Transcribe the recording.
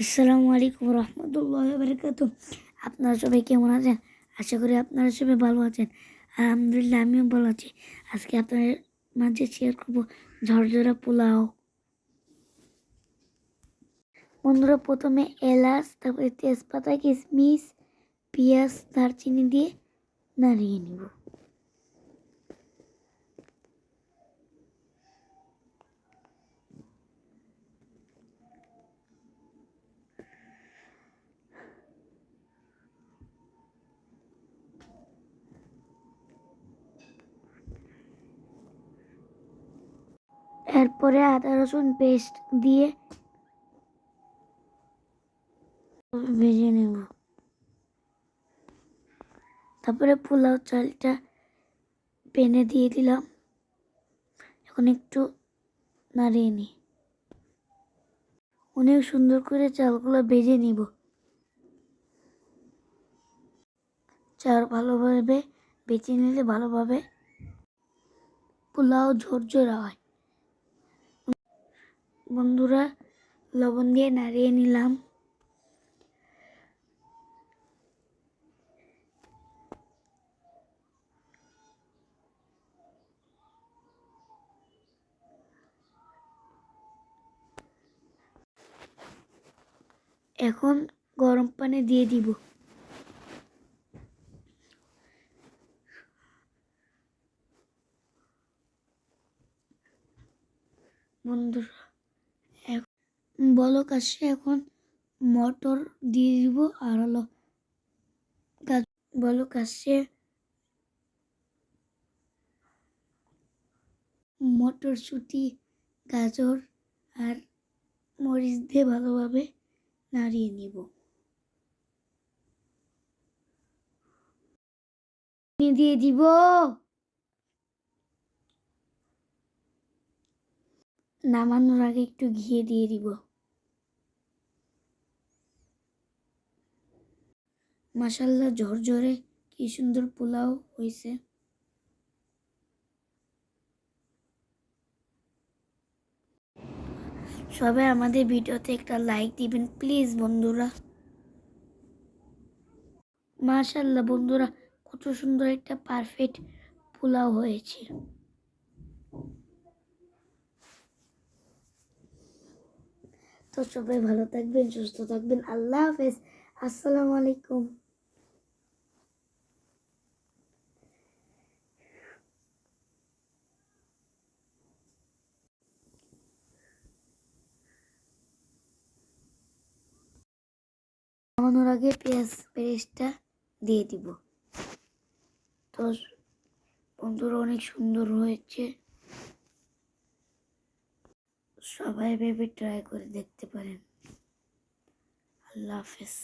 আসসালামু আলাইকুম রহমতুল্লাহ বারকাত আপনারা সবাই কেমন আছেন? আশা করি আপনারা সবাই ভালো আছেন। আলহামদুলিল্লাহ, আমিও ভালো আছি। আজকে আপনাদের মাঝে শেয়ার করব ঝরঝরা পোলাও। বন্ধুরা, প্রথমে এলাচ, তারপরে তেজপাতা, কিশমিশ, পেঁয়াজ, দারচিনি দিয়ে নাড়িয়ে নিব। এরপরে আদা রসুন পেস্ট দিয়ে ভেজে নেব। তারপরে পোলাও চালটা পেনে দিয়ে দিলাম। এখন একটু নাড়িয়ে নিই। অনেক সুন্দর করে চালগুলো ভেজে নিব। চাল ভালোভাবে বেছে নিলে ভালোভাবে পোলাও ঝরঝরা হয়। বন্ধুরা লবণ দিয়ে নাড়িয়ে নিলাম। এখন গরম পানি দিয়ে দিব। বন্ধুরা বলক আসছে এখন মটর দিয়ে দিব আর হলো গাছ বলক আসছে মটরশুঁটি, গাজর আর মরিচ দিয়ে ভালোভাবে নাড়িয়ে নিব। দিয়ে দিব। নামানোর আগে একটু ঘিয়ে দিয়ে দিব। মাসাল্লাহ ঝরঝরে কি সুন্দর পোলাও হয়েছে সবাই আমাদের ভিডিওতে একটা লাইক দিবেন প্লিজ বন্ধুরা। মাশাল্লাহ বন্ধুরা, কত সুন্দর একটা পারফেক্ট পোলাও হয়েছে। তো সবাই ভালো থাকবেন, সুস্থ থাকবেন, আল্লাহ হাফেজ। আসসালামু আলাইকুম। আগে পেঁয়াজ পেস্টটা দিয়ে দিব। তো বন্ধুরা অনেক সুন্দর হয়েছে। সবাই ভেবে ট্রাই করে দেখতে পারেন। আল্লাহ হাফেজ।